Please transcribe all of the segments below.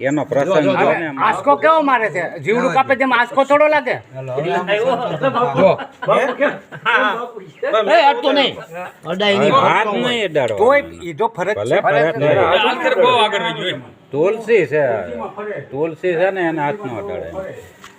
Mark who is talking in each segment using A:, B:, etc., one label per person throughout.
A: એનો પ્રસંગ
B: જો.
A: ને.
C: કેવો મારે છે? જીવડું કાપે તેમ આંસકો થોડો લાગે?
B: જો. એ અડતો નહીં. અડાઈ નહીં.
A: હાથ નહીં અડાડો
C: તોય ઈધો ફરજ
A: ભલે
C: છે
A: ફરજ
C: ફરજ
A: છે. તુલસી છે. તુલસી છે ને એને હાથ નો અડાડે.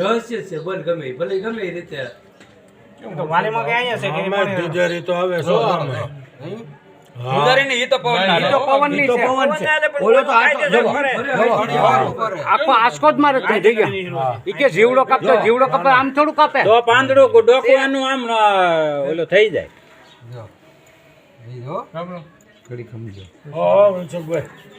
D: રહસ્ય છે બોલ ગમે ભલે ગમે એ રીતે.
C: પવનની છે.
B: ઓલો તો
C: આખો મારે થઈ થઈ ગયા. ઈ કે જીવડો કાપતો જીવડો કાપે આમ થોડું કાપે.
A: તો પાંદડું ડોકું એનું આમ ઓલું થઈ જાય.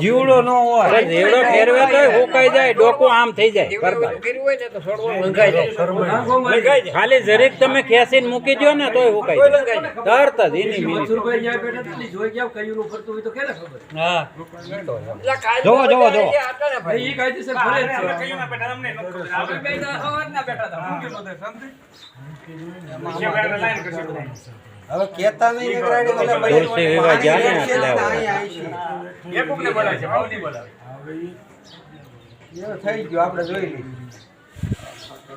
B: જીવડો નો હોય.
A: અરે જીવડો ફેરવે તો હુકાઈ જાય ડોકો આમ થઈ જાય બરાબર. ખાલી જરીક તમે ખેંચીને મૂકી દો ને તોય હુકાઈ જાય. તરત જ એની મિનિટ.
D: બેઠા હતા જોઈ ગયા કયું ફરતું હોય તો કેને ખબર. ભાઈ. કાયદેસર ફરે આપણે બેઠા હતા હું કેમ નહોતો, શાંતિ?
A: તુલસી વિવાહ ગયા ને એટલે હવે.
B: થઈ ગયો આપણે જોઈ લઈએ